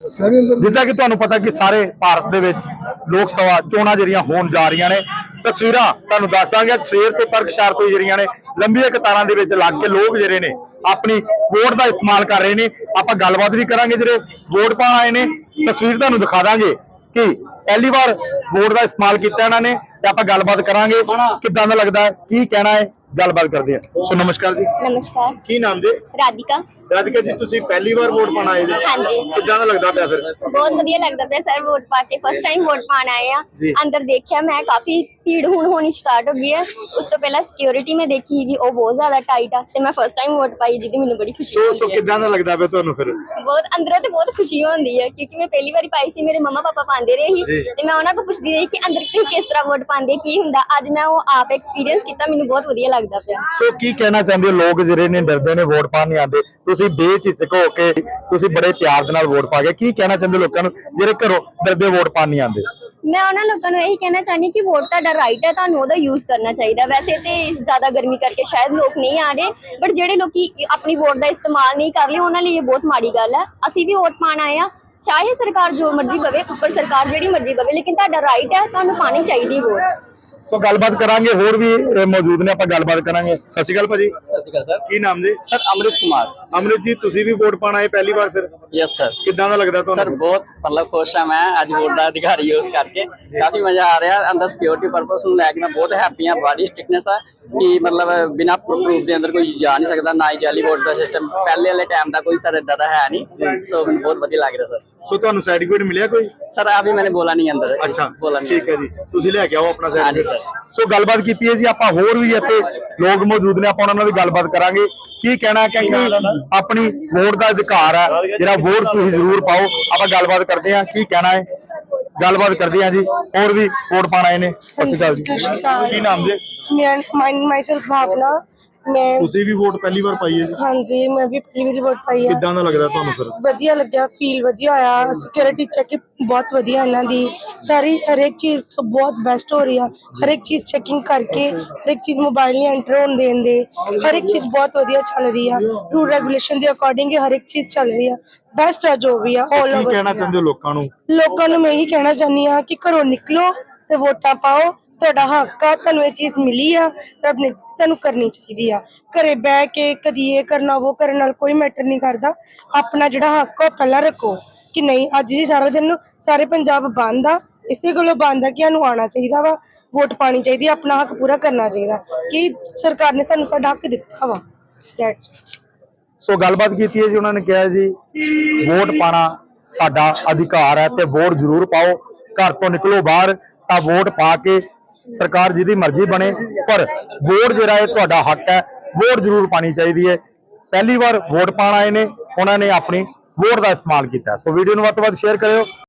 ਜਿੱਦਾਂ ਕਿ ਤੁਹਾਨੂੰ ਪਤਾ ਕਿ ਸਾਰੇ ਭਾਰਤ ਦੇ ਵਿੱਚ ਲੋਕ ਸਭਾ ਚੋਣਾਂ ਜਿਹੜੀਆਂ ਹੋਣ ਜਾ ਰਹੀਆਂ ਨੇ, ਤਸਵੀਰਾਂ ਤੁਹਾਨੂੰ ਦੱਸ ਦਾਂਗੇ ਸਵੇਰ ਤੋਂ ਤੜਕ ਸ਼ਾਰ ਤੋਂ ਜਿਹੜੀਆਂ ਨੇ, ਲੰਬੀਆਂ ਕਤਾਰਾਂ ਦੇ ਵਿੱਚ ਲੱਗ ਕੇ ਲੋਕ ਜਿਹੜੇ ਨੇ, ਆਪਣੀ ਵੋਟ ਦਾ ਇਸਤੇਮਾਲ ਕਰ ਰਹੇ ਨੇ। ਆਪਾਂ ਗੱਲਬਾਤ ਵੀ ਕਰਾਂਗੇ ਜਿਹੜੇ ਵੋਟ ਪਾਣ ਆਏ ਨੇ, ਤਸਵੀਰ ਤੁਹਾਨੂੰ ਦਿਖਾ ਦਾਂਗੇ ਕਿ ਪਹਿਲੀ ਵਾਰ ਵੋਟ ਦਾ ਇਸਤੇਮਾਲ ਕੀਤਾ ਇਹਨਾਂ ਨੇ, ਤੇ ਆਪਾਂ ਗੱਲਬਾਤ ਕਰਾਂਗੇ, ਕਿੱਦਾਂ ਦਾ ਲੱਗਦਾ ਹੈ, ਕੀ ਕਹਿਣਾ ਹੈ। ਗੱਲਬਾਤ ਕਰਦੇ ਆ ਸੋ ਨਮਸਕਾਰ ਜੀ। ਨਮਸਕਾਰ। ਕੀ ਨਾਮ ਜੀ? ਰਾਧਿਕਾ। ਰਾਧਿਕਾ ਜੀ ਤੁਸੀਂ ਪਹਿਲੀ ਵਾਰ ਵੋਟ ਪਾਣ ਆਏ ਜੀ। ਹਾਂਜੀ। ਕਿੱਦਾਂ ਦਾ ਲੱਗਦਾ ਪਿਆ ਫਿਰ? ਬਹੁਤ ਵਧੀਆ ਲੱਗਦਾ ਪਿਆ ਸਰ ਵੋਟ ਪਾ ਕੇ। ਫਸਟ ਟਾਈਮ ਵੋਟ ਪਾਣ ਆਏ ਆ। ਜੀ। ਅੰਦਰ ਦੇਖਿਆ ਮੈਂ ਕਾਫੀ ਭੀੜ ਹੁਣ ਹੋਣੀ ਸਟਾਰਟ ਹੋ ਗਈ ਹੈ। ਉਸ ਤੋਂ ਪਹਿਲਾਂ ਸਿਕਿਉਰਿਟੀ ਮੈਂ ਦੇਖੀ ਸੀਗੀ ਉਹ ਬਹੁਤ ਜ਼ਿਆਦਾ ਟਾਈਟ ਆ ਤੇ ਮੈਂ ਫਸਟ ਟਾਈਮ ਵੋਟ ਪਾਈ ਜਿਹਦੀ ਮੈਨੂੰ ਬੜੀ ਖੁਸ਼ੀ ਸੋ ਸੋ ਕਿੱਦਾਂ ਦਾ ਲੱਗਦਾ ਪਿਆ ਤੁਹਾਨੂੰ ਫਿਰ? ਬਹੁਤ ਅੰਦਰੋਂ ਤੇ ਬਹੁਤ ਖੁਸ਼ੀ ਹੁੰਦੀ ਹੈ ਕਿਉਂਕਿ ਮੈਂ ਪਹਿਲੀ ਵਾਰੀ ਪਾਈ ਸੀ ਮੇਰੇ ਮੰਮਾ ਪਾਪਾ ਪਾਉਂਦੇ ਰਹੇ ਜੀ। ਸੀ ਤੇ ਮੈਂ ਉਹਨਾਂ ਤੋਂ ਪੁੱਛਦੀ ਰਹੀ ਕਿ ਅੰਦਰ ਕਿਸ ਤਰ੍ਹਾਂ ਵੋਟ ਪਾਉਂਦੇ ਕੀ ਹੁੰਦਾ? ਅੱਜ ਮੈਂ ਉਹ ਆਪ ਐਕਸਪੀਰੀਅੰਸ ਕੀਤਾ ਮੈਨੂੰ ਬਹੁਤ ਵਧੀਆ ਲੱਗਦਾ ਪਿਆ। ਸੋ ਕੀ ਕਹਿਣਾ ਚਾਹੁੰਦੇ ਹੋ? ਲੋਕ ਜਿਹੜੇ ਨੇ ਡਰਦੇ ਨੇ ਵੋਟ ਪਾਣ ਨਹੀਂ ਆਉਂਦੇ। ਤੁਸੀਂ ਬੇਝਿਜਕ ਹੋ ਕੇ ਤੁਸੀਂ ਬੜੇ ਪਿਆਰ ਦੇ ਨਾਲ ਵੋਟ ਪਾ ਗਏ। ਕੀ ਕਹਿਣਾ ਚਾਹੁੰਦੇ ਹੋ ਲੋਕਾਂ ਨੂੰ? ਜਿਹੜੇ ਘਰੋਂ ਡਰਦੇ ਵੋਟ ਪਾਣ ਨਹੀਂ ਆਉਂਦੇ? ਮੈਂ ਉਹਨਾਂ ਲੋਕਾਂ ਨੂੰ ਇਹੀ ਕਹਿਣਾ ਚਾਹਨੀ ਕਿ ਵੋਟ ਤੁਹਾਡਾ ਰਾਈਟ ਹੈ ਤੁਹਾਨੂੰ ਉਹਦਾ ਯੂਜ਼ ਕਰਨਾ ਚਾਹੀਦਾ। ਵੈਸੇ ਤੇ ਜ਼ਿਆਦਾ ਗਰਮੀ ਕਰਕੇ ਸ਼ਾਇਦ ਲੋਕ ਨਹੀਂ ਆ ਰਹੇ ਬਟ ਜਿਹੜੇ ਲੋਕੀ ਆਪਣੀ ਵੋਟ ਦਾ ਇਸਤੇਮਾਲ ਨਹੀਂ ਕਰ ਰਹੇ ਉਹਨਾਂ ਲਈ ਇਹ ਬਹੁਤ ਮਾੜੀ ਗੱਲ ਹੈ। ਅਸੀਂ ਵੀ ਵੋਟ ਪਾਣ ਆਏ ਆ ਚਾਹੇ ਸਰਕਾਰ ਜੋ ਮਰਜ਼ੀ ਪਵੇ ਉੱਪਰ ਸਰਕਾਰ ਜਿਹੜੀ ਮਰਜ਼ੀ ਪਵੇ ਲੇਕਿਨ ਤੁਹਾਡਾ ਰਾਈਟ ਹੈ ਤੁਹਾਨੂੰ ਪਾਣੀ ਚਾਹੀਦੀ ਵੋਟ। ਸੋ ਗੱਲਬਾਤ ਕਰਾਂਗੇ ਹੋਰ ਵੀ ਮੌਜੂਦ ਨੇ ਆਪਾਂ ਗੱਲਬਾਤ ਕਰਾਂਗੇ। ਸਤਿ ਸ਼੍ਰੀ ਅਕਾਲ ਭਾਜੀ। ਸਤਿ ਸ਼੍ਰੀ ਅਕਾਲ ਸਰ। ਕੀ ਨਾਮ ਜੀ? ਸਰ ਅਮਰਿਤ ਕੁਮਾਰ। ਅਮਰਿਤ ਤੁਸੀਂ ਵੀ ਵੋਟ ਪਾਣਾ ਹੈ ਪਹਿਲੀ ਵਾਰ ਫਿਰ? ਯਸ ਸਰ ਕਿੱਦਾਂ ਦਾ ਲੱਗਦਾ ਤੁਹਾਨੂੰ? ਸਰ ਬਹੁਤ ਮਤਲਬ ਖੁਸ਼ ਆ ਮੈਂ ਅੱਜ ਵੋਟ ਦਾ ਅਧਿਕਾਰ ਯੂਜ਼ ਕਰਕੇ। ਕਾਫੀ ਮਜ਼ਾ ਆ ਰਿਹਾ ਅੰਦਰ ਸਿਕਿਉਰਿਟੀ ਪਰਪਸ ਨੂੰ ਲੈ ਕੇ। ਮੈਂ ਬਹੁਤ ਹੈਪੀ ਆ ਬਾਡੀ ਸਟਿਕਨੈਸ ਆ ਕਿ ਮਤਲਬ ਬਿਨਾ ਪ੍ਰੂਫ ਦੇ ਅੰਦਰ ਕੋਈ ਜਾ ਨਹੀਂ ਸਕਦਾ ਨਾ ਹੀ ਜਾਲੀ ਵੋਟ ਦਾ ਸਿਸਟਮ ਪਹਿਲੇ ਵਾਲੇ ਟਾਈਮ ਦਾ ਕੋਈ ਸਰ ਇਦਾਂ ਦਾ ਹੈ ਨਹੀਂ। ਸੋ ਮੈਨੂੰ ਬਹੁਤ ਵਧੀਆ ਲੱਗ ਰਿਹਾ ਸਰ ਸੋ ਤੁਹਾਨੂੰ ਸਰਟੀਫਿਕੇਟ ਮਿਲਿਆ ਕੋਈ? ਸਰ ਆ ਵੀ ਮੈਨੇ ਬੋਲਾ ਨਹੀਂ ਅੰਦਰ। ਅੱਛਾ ਬੋਲਾ ਨਹੀਂ ਠੀਕ ਹੈ ਜੀ। ਤੁਸੀਂ ਲੈ ਕੇ ਆਓ ਆਪਣਾ ਸਰਟੀਫਿਕੇਟ ਸੋ ਗੱਲਬਾਤ ਕੀਤੀ ਹੈ ਜੀ ਆਪਾਂ ਹੋਰ ਵੀ ਇੱਥੇ ਲੋਕ ਮੌਜੂਦ ਨੇ ਆਪਾਂ ਉਹਨਾਂ ਨਾਲ ਵੀ ਗੱਲਬਾਤ ਕਰਾਂਗੇ। ਕੀ ਕਹਿਣਾ ਹੈ ਕਿਉਂਕਿ ਆਪਣੀ ਵੋਟ ਦਾ ਅਧਿਕਾਰ ਹੈ ਜਿਹੜਾ ਵੋਟ ਤੁਸੀਂ ਜ਼ਰੂਰ ਪਾਓ ਆਪਾਂ ਗੱਲਬਾਤ ਕਰਦੇ ਹਾਂ ਕੀ ਕਹਿਣਾ ਹੈ? ਗੱਲਬਾਤ ਕਰਦੇ ਹਾਂ ਜੀ ਹੋਰ ਵੀ ਵੋਟ ਪਾਣ ਆਏ ਨੇ। ਸਤਿ ਸ਼੍ਰੀ ਅਕਾਲ। ਜੀ। ਕੀ ਨਾਮ ਜੀ? ਮੇਰਾ ਮਾਈ ਮਾਈਸੈਲਫ ਭਾਵਨਾ ਮੈਂ ਤੁਸੀਂ ਵੀ ਵੋਟ ਪਹਿਲੀ ਵਾਰ ਪਾਈ ਹੈ ਜੀ? ਹਾਂਜੀ ਮੈਂ ਵੀ ਪਹਿਲੀ ਵਾਰੀ ਵੋਟ ਪਾਈ ਆ। ਕਿੱਦਾਂ ਦਾ ਲੱਗਦਾ ਤੁਹਾਨੂੰ ਫਿਰ? ਵਧੀਆ ਲੱਗਿਆ ਫੀਲ ਵਧੀਆ ਹੋਇਆ। ਸਿਕਿਉਰਿਟੀ ਚੈੱਕ ਬਹੁਤ ਵਧੀਆ ਇਹਨਾਂ ਦੀ। ਸਾਰੀ ਹਰੇਕ ਚੀਜ਼ ਬਹੁਤ ਬੈਸਟ ਹੋ ਰਹੀ ਆ। ਹਰੇਕ ਚੀਜ਼ ਚੈਕਿੰਗ ਕਰਕੇ ਹਰੇਕ ਚੀਜ਼ ਮੋਬਾਈਲ ਨਹੀਂ ਐਂਟਰ ਹੋਣ ਦੇਣ ਦੇ। ਹਰੇਕ ਚੀਜ਼ ਬਹੁਤ ਵਧੀਆ ਚੱਲ ਰਹੀ ਆ। ਰੂਲ ਰੈਗੂਲੇਸ਼ਨ ਦੇ ਅਕੋਰਡਿੰਗ ਹਰੇਕ ਚੀਜ਼ ਚੱਲ ਰਹੀ ਆ। ਬੈਸਟ ਆ ਜੋ ਵੀ ਆ ਆਲ ਕੀ ਓਵਰ ਕਹਿਣਾ ਚਾਹੁੰਦੇ ਹੋ ਲੋਕਾਂ ਨੂੰ? ਲੋਕਾਂ ਨੂੰ ਮੈਂ ਇਹੀ ਕਹਿਣਾ ਚਾਹੁੰਦੀ ਆ ਕਿ ਘਰੋਂ ਨਿਕਲੋ ਤੇ ਵੋਟਾਂ ਪਾਓ। ਤੁਹਾਡਾ ਹੱਕ ਆ ਤੁਹਾਨੂੰ ਇਹ ਚੀਜ਼ ਮਿਲੀ ਆ ਰੱਬ ਨੇ ਤੁਹਾਨੂੰ ਕਰਨੀ ਚਾਹੀਦੀ ਆ। ਘਰੇ ਬਹਿ ਕੇ ਕਦੀ ਇਹ ਕਰਨਾ ਉਹ ਕਰਨ ਨਾਲ ਕੋਈ ਮੈਟਰ ਨਹੀਂ ਕਰਦਾ। ਆਪਣਾ ਜਿਹੜਾ ਹੱਕ ਆ ਉਹ ਪਹਿਲਾਂ ਰੱਖੋ ਕਿ ਨਹੀਂ ਅੱਜ ਜੀ ਸਾਰਾ ਦਿਨ ਸਾਰੇ ਪੰਜਾਬ ਬੰਦ ਆ। ਇਸੇ ਗੱਲੋਂ ਬੰਦ ਆ ਕਿ ਸਾਨੂੰ ਆਉਣਾ ਚਾਹੀਦਾ ਵਾ ਵੋਟ ਪਾਣੀ ਚਾਹੀਦੀ ਆ, ਆਪਣਾ ਹੱਕ ਪੂਰਾ ਕਰਨਾ ਚਾਹੀਦਾ। ਕਿ ਸਰਕਾਰ ਨੇ ਸਾਨੂੰ ਸਾਡਾ ਹੱਕ ਦਿੱਤਾ ਵਾ। That's ਸੋ ਗੱਲਬਾਤ ਕੀਤੀ ਹੈ ਜੀ ਉਹਨਾਂ ਨੇ ਕਿਹਾ ਜੀ ਵੋਟ ਪਾਣਾ ਸਾਡਾ ਅਧਿਕਾਰ ਹੈ ਤੇ ਵੋਟ ਜ਼ਰੂਰ ਪਾਓ। ਘਰ ਤੋਂ ਨਿਕਲੋ ਬਾਹਰ ਤਾਂ ਵੋਟ ਪਾ ਕੇ ਸਰਕਾਰ ਜਿਹਦੀ ਮਰਜ਼ੀ ਬਣੇ, ਪਰ ਵੋਟ ਜਿਹੜਾ ਇਹ ਤੁਹਾਡਾ ਹੱਕ ਹੈ, ਵੋਟ ਜ਼ਰੂਰ ਪਾਣੀ ਚਾਹੀਦੀ ਹੈ। ਪਹਿਲੀ ਵਾਰ ਵੋਟ ਪਾਣ ਆਏ ਨੇ, ਉਹਨਾਂ ਨੇ ਆਪਣੀ ਵੋਟ ਦਾ ਇਸਤੇਮਾਲ ਕੀਤਾ। ਸੋ ਵੀਡੀਓ ਨੂੰ ਵੱਧ ਤੋਂ ਵੱਧ ਸ਼ੇਅਰ ਕਰਿਓ।